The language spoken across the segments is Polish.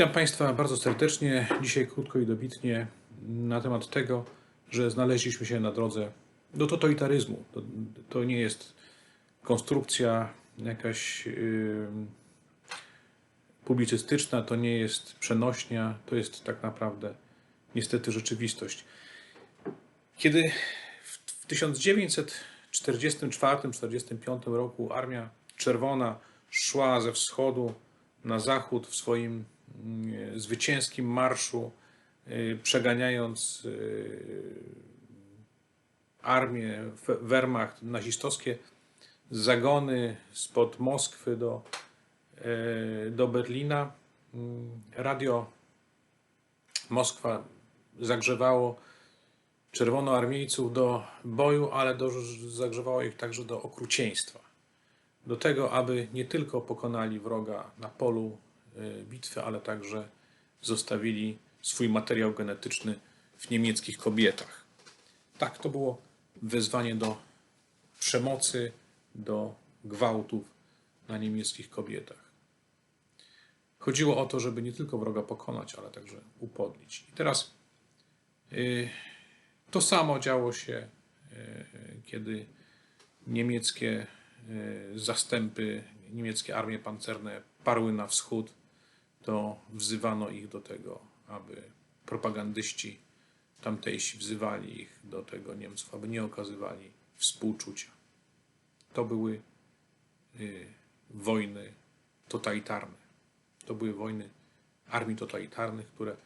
Witam Państwa bardzo serdecznie. Dzisiaj krótko i dobitnie na temat tego, że znaleźliśmy się na drodze do totalitaryzmu. To, to nie jest konstrukcja jakaś yy, publicystyczna, to nie jest przenośnia, to jest tak naprawdę niestety rzeczywistość. Kiedy w, w 1944-1945 roku Armia Czerwona szła ze wschodu na zachód w swoim zwycięskim marszu, y, przeganiając y, armię, we- Wehrmacht, nazistowskie zagony spod Moskwy do, y, do Berlina. Mm, Radio Moskwa zagrzewało czerwonoarmiejców do boju, ale do, zagrzewało ich także do okrucieństwa do tego, aby nie tylko pokonali wroga na polu bitwy, ale także zostawili swój materiał genetyczny w niemieckich kobietach. Tak, to było wezwanie do przemocy, do gwałtów na niemieckich kobietach. Chodziło o to, żeby nie tylko wroga pokonać, ale także upodlić. I teraz y, to samo działo się, y, kiedy niemieckie e, zastępy, niemieckie armie pancerne parły na wschód, to wzywano ich do tego, aby propagandyści tamtejsi wzywali ich do tego Niemców, aby nie okazywali współczucia. To były y, wojny totalitarne. To były wojny armii totalitarnych, które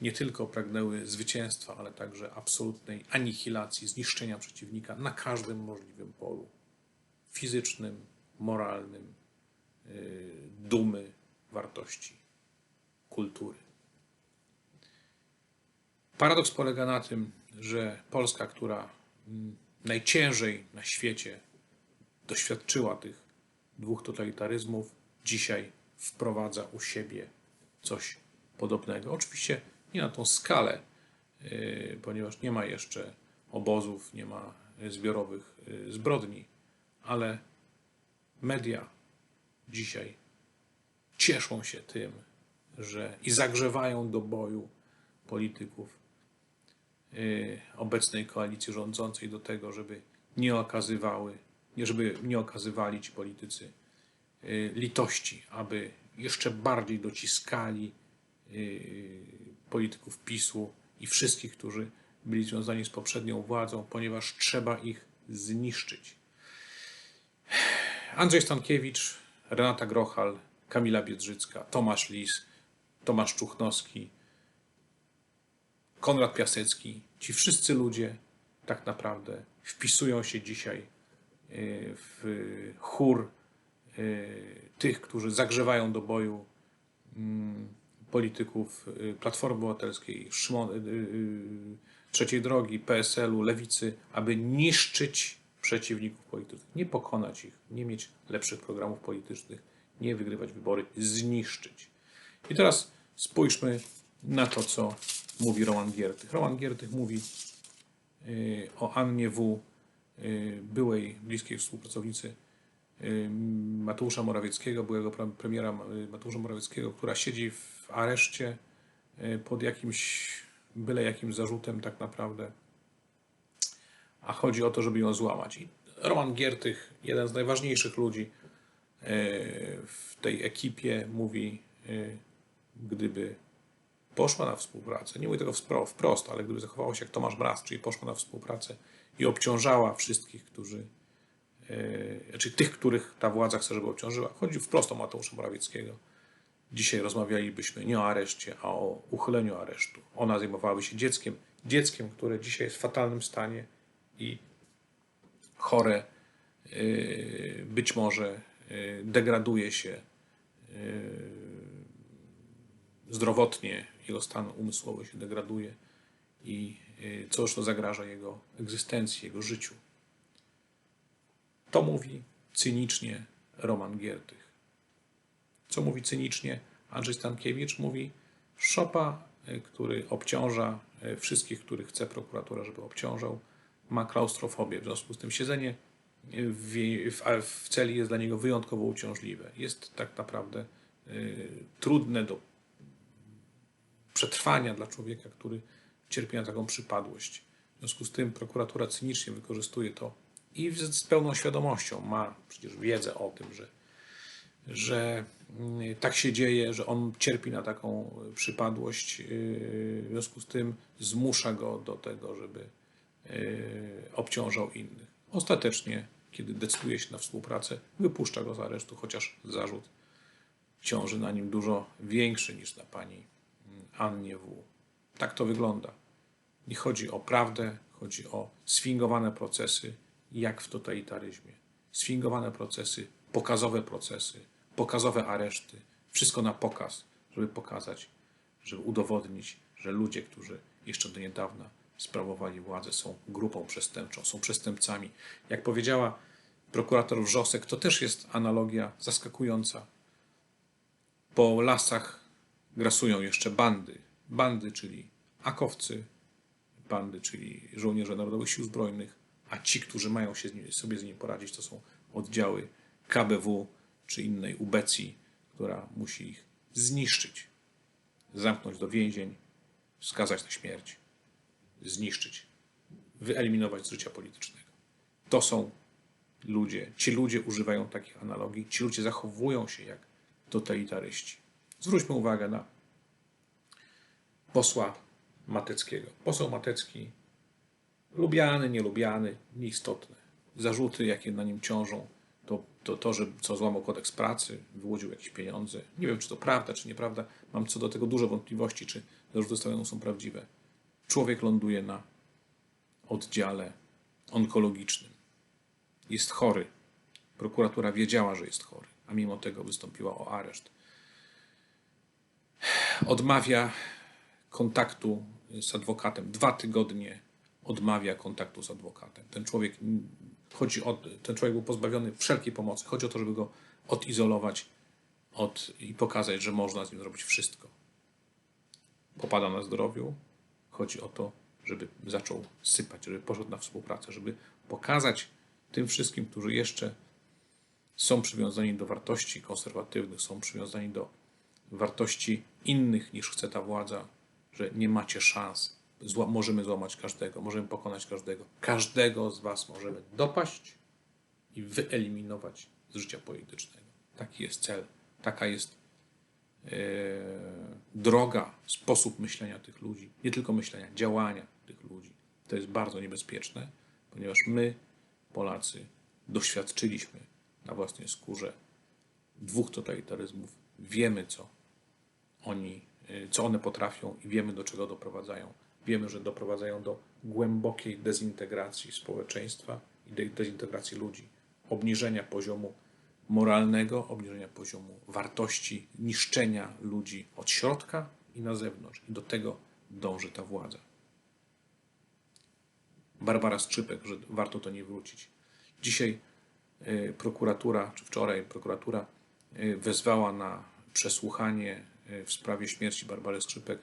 nie tylko pragnęły zwycięstwa, ale także absolutnej anihilacji, zniszczenia przeciwnika na każdym możliwym polu fizycznym, moralnym, y, dumy, wartości, kultury. Paradoks polega na tym, że Polska, która najciężej na świecie doświadczyła tych dwóch totalitaryzmów, dzisiaj wprowadza u siebie coś podobnego. Oczywiście nie na tą skalę, yy, ponieważ nie ma jeszcze obozów, nie ma zbiorowych yy, zbrodni, ale media dzisiaj cieszą się tym, że i zagrzewają do boju polityków yy, obecnej koalicji rządzącej do tego, żeby nie okazywały, żeby nie okazywali ci politycy yy, litości, aby jeszcze bardziej dociskali yy, polityków PiSu i wszystkich, którzy byli związani z poprzednią władzą, ponieważ trzeba ich zniszczyć. Andrzej Stankiewicz, Renata Grochal, Kamila Biedrzycka, Tomasz Lis, Tomasz Czuchnowski, Konrad Piasecki, ci wszyscy ludzie tak naprawdę wpisują się dzisiaj y, w chór y, tych, którzy zagrzewają do boju mm, polityków y, Platformy Obywatelskiej, Trzeciej Drogi, PSL-u, Lewicy, aby niszczyć przeciwników politycznych, nie pokonać ich, nie mieć lepszych programów politycznych, nie wygrywać wybory, zniszczyć. I teraz spójrzmy na to, co mówi Roman Giertych. Roman Giertych mówi y, o Annie W., y, byłej bliskiej współpracownicy y, Mateusza Morawieckiego, byłego pre- premiera Mateusza Morawieckiego, która siedzi w areszcie pod jakimś, byle jakim zarzutem tak naprawdę, a chodzi o to, żeby ją złamać. I Roman Giertych, jeden z najważniejszych ludzi w tej ekipie, mówi, gdyby poszła na współpracę, nie mówię tego wprost, ale gdyby zachowała się jak Tomasz Bras, czyli poszła na współpracę i obciążała wszystkich, którzy, znaczy tych, których ta władza chce, żeby obciążyła. Chodzi wprost o Mateusza Morawieckiego. Dzisiaj rozmawialibyśmy nie o areszcie, a o uchyleniu aresztu. Ona zajmowałaby się dzieckiem, dzieckiem, które dzisiaj jest w fatalnym stanie i chore, e, być może e, degraduje się zdrowotnie, jego stan umysłowy się degraduje i y, coś to zagraża jego egzystencji, jego życiu. To mówi cynicznie Roman Giertych. Co mówi cynicznie Andrzej Stankiewicz? Mówi szopa, y, który obciąża y, wszystkich, których chce prokuratura, żeby obciążał, ma klaustrofobię. W związku z tym siedzenie w, w, w celi jest dla niego wyjątkowo uciążliwe. Jest tak naprawdę y, trudne do przetrwania dla człowieka, który cierpi na taką przypadłość. W związku z tym prokuratura cynicznie wykorzystuje to i z, pełną świadomością ma przecież wiedzę o tym, że, że mm, tak się dzieje, że on cierpi na taką przypadłość. yy, W związku z tym zmusza go do tego, żeby yy, obciążał innych. Ostatecznie, kiedy decyduje się na współpracę, wypuszcza go z aresztu, chociaż zarzut ciąży na nim dużo większy niż na pani Annie W. Tak to wygląda. Nie chodzi o prawdę, chodzi o sfingowane procesy, jak w totalitaryzmie. Sfingowane procesy, pokazowe procesy, pokazowe areszty, wszystko na pokaz, żeby pokazać, żeby udowodnić, że ludzie, którzy jeszcze do niedawna sprawowali władzę, są grupą przestępczą, są przestępcami. Jak powiedziała prokurator Wrzosek, to też jest analogia zaskakująca. Po lasach grasują jeszcze bandy. Bandy, czyli akowcy, bandy, czyli żołnierze Narodowych Sił Zbrojnych, a ci, którzy mają się z nimi, sobie z nimi poradzić, to są oddziały KBW czy innej ubecji, która musi ich zniszczyć, zamknąć do więzień, skazać na śmierć, zniszczyć, wyeliminować z życia politycznego. To są ludzie, ci ludzie używają takich analogii, ci ludzie zachowują się jak totalitaryści. Zwróćmy uwagę na posła Mateckiego. Poseł Matecki, lubiany, nielubiany, nieistotne. Zarzuty, jakie na nim ciążą, to, to, to że co złamał kodeks pracy, wyłudził jakieś pieniądze. Nie wiem, czy to prawda, czy nieprawda. Mam co do tego duże wątpliwości, czy zarzuty stawiane są prawdziwe. Człowiek ląduje na oddziale onkologicznym. Jest chory. Prokuratura wiedziała, że jest chory, a mimo tego wystąpiła o areszt. Odmawia kontaktu z adwokatem. Dwa tygodnie odmawia kontaktu z adwokatem. Ten człowiek chodzi o, ten człowiek był pozbawiony wszelkiej pomocy. Chodzi o to, żeby go odizolować od, i pokazać, że można z nim zrobić wszystko. Popada na zdrowiu. Chodzi o to, żeby zaczął sypać, żeby poszedł na współpracę, żeby pokazać tym wszystkim, którzy jeszcze są przywiązani do wartości konserwatywnych, są przywiązani do wartości innych niż chce ta władza, że nie macie szans. Zła, możemy złamać każdego, możemy pokonać każdego. Każdego z Was możemy dopaść i wyeliminować z życia politycznego. Taki jest cel, taka jest e, droga, sposób myślenia tych ludzi. Nie tylko myślenia, działania tych ludzi. To jest bardzo niebezpieczne, ponieważ my, Polacy, doświadczyliśmy na własnej skórze dwóch totalitaryzmów. Wiemy, co oni, y, co one potrafią i wiemy, do czego doprowadzają. Wiemy, że doprowadzają do głębokiej dezintegracji społeczeństwa i de- dezintegracji ludzi, obniżenia poziomu moralnego, obniżenia poziomu wartości, niszczenia ludzi od środka i na zewnątrz. I do tego dąży ta władza. Barbara Skrzypek, że warto to nie wrócić. Dzisiaj y, prokuratura, czy wczoraj prokuratura y, wezwała na przesłuchanie w sprawie śmierci Barbary Skrzypek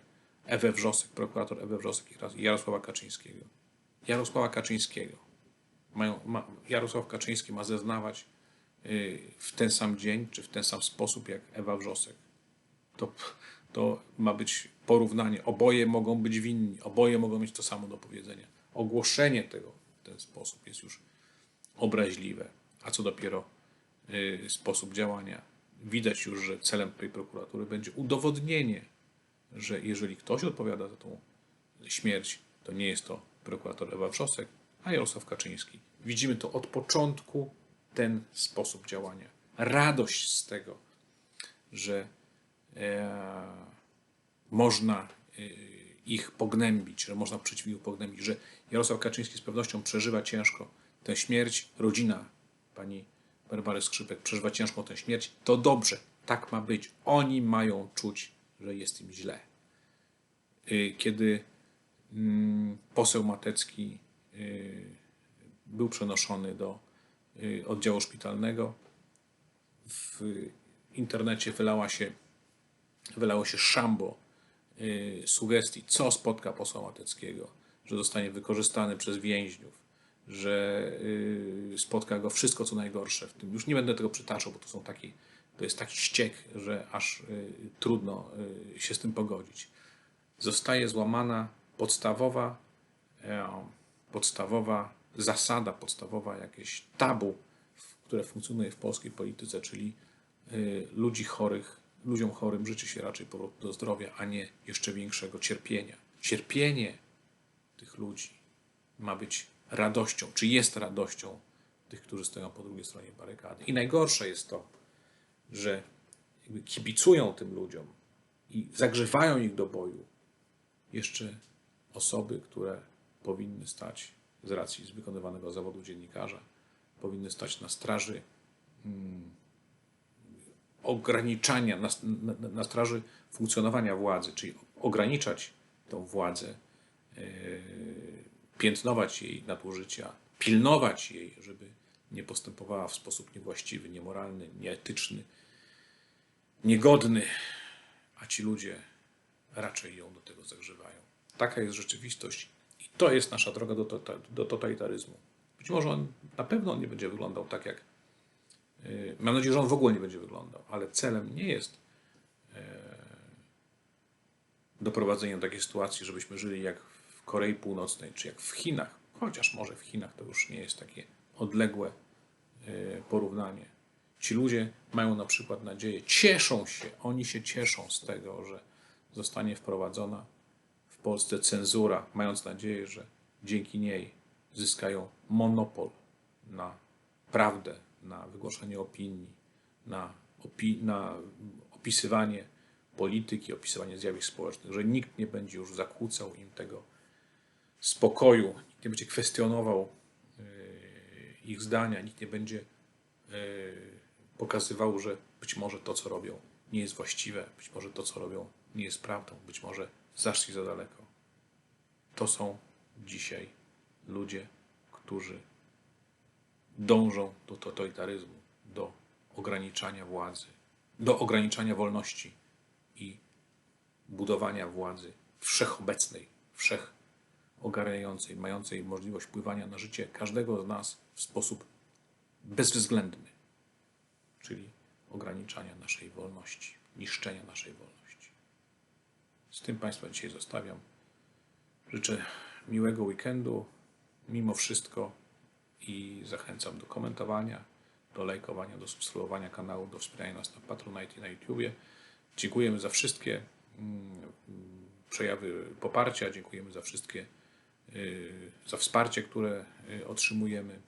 Ewę Wrzosek, prokurator Ewę Wrzosek i Jarosława Kaczyńskiego. Jarosława Kaczyńskiego. Mają, ma, Jarosław Kaczyński ma zeznawać y, w ten sam dzień, czy w ten sam sposób jak Ewa Wrzosek. To, to ma być porównanie. Oboje mogą być winni, oboje mogą mieć to samo do powiedzenia. Ogłoszenie tego w ten sposób jest już obraźliwe. A co dopiero y, sposób działania. Widać już, że celem tej prokuratury będzie udowodnienie, że jeżeli ktoś odpowiada za tą śmierć, to nie jest to prokurator Ewa Wrzosek, a Jarosław Kaczyński. Widzimy to od początku, ten sposób działania. Radość z tego, że e, można e, ich pognębić, że można przeciwników pognębić, że Jarosław Kaczyński z pewnością przeżywa ciężko tę śmierć, rodzina pani Barbary Skrzypek przeżywa ciężką tę śmierć, to dobrze, tak ma być. Oni mają czuć, że jest im źle. Y, Kiedy mm, poseł Matecki y, był przenoszony do y, oddziału szpitalnego, w internecie wylała się, wylało się szambo sugestii, co spotka posła Mateckiego, że zostanie wykorzystany przez więźniów, że y, spotka go wszystko, co najgorsze w tym. Już nie będę tego przytaczał, bo to są taki, to jest taki ściek, że aż y, trudno y, się z tym pogodzić. zostaje złamana podstawowa, e, podstawowa zasada, podstawowa jakieś tabu, które funkcjonuje w polskiej polityce, czyli ludzi chorych, ludziom chorym życzy się raczej do zdrowia, a nie jeszcze większego cierpienia. Cierpienie tych ludzi ma być radością, czy jest radością tych, którzy stoją po drugiej stronie barykady. I najgorsze jest to, że jakby kibicują tym ludziom i zagrzewają ich do boju jeszcze osoby, które powinny stać z racji z wykonywanego zawodu dziennikarza, powinny stać na straży mm, ograniczania, na, na, na straży funkcjonowania władzy, czyli ograniczać tą władzę, yy, piętnować jej nadużycia, pilnować jej, żeby nie postępowała w sposób niewłaściwy, niemoralny, nieetyczny, niegodny, a ci ludzie raczej ją do tego zagrzewają. Taka jest rzeczywistość i to jest nasza droga do, tota- do totalitaryzmu. Być może on na pewno nie będzie wyglądał tak, jak. yy, Mam nadzieję, że on w ogóle nie będzie wyglądał, ale celem nie jest e, doprowadzenie do takiej sytuacji, żebyśmy żyli jak w Korei Północnej, czy jak w Chinach, chociaż może w Chinach to już nie jest takie odległe e, porównanie. Ci ludzie mają na przykład nadzieję, cieszą się, oni się cieszą z tego, że zostanie wprowadzona w Polsce cenzura, mając nadzieję, że dzięki niej zyskają monopol na prawdę, na wygłaszanie opinii, na, opi- na opisywanie polityki, opisywanie zjawisk społecznych, że nikt nie będzie już zakłócał im tego spokoju, nikt nie będzie kwestionował yy, ich zdania, nikt nie będzie yy, pokazywał, że być może to, co robią, nie jest właściwe, być może to, co robią, nie jest prawdą, być może zaszli za daleko. To są dzisiaj ludzie, którzy dążą do totalitaryzmu, do ograniczania władzy, do ograniczania wolności i budowania władzy wszechobecnej, wszechogarniającej, mającej możliwość wpływania na życie każdego z nas w sposób bezwzględny, czyli ograniczania naszej wolności, niszczenia naszej wolności. Z tym Państwa dzisiaj zostawiam. Życzę miłego weekendu, mimo wszystko i zachęcam do komentowania, do lajkowania, do subskrybowania kanału, do wspierania nas na Patronite i na YouTubie. Dziękujemy za wszystkie mm, mm, przejawy poparcia, dziękujemy za wszystkie, za wsparcie, które y, otrzymujemy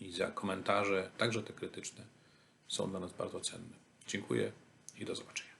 i za komentarze, także te krytyczne, są dla nas bardzo cenne. Dziękuję i do zobaczenia.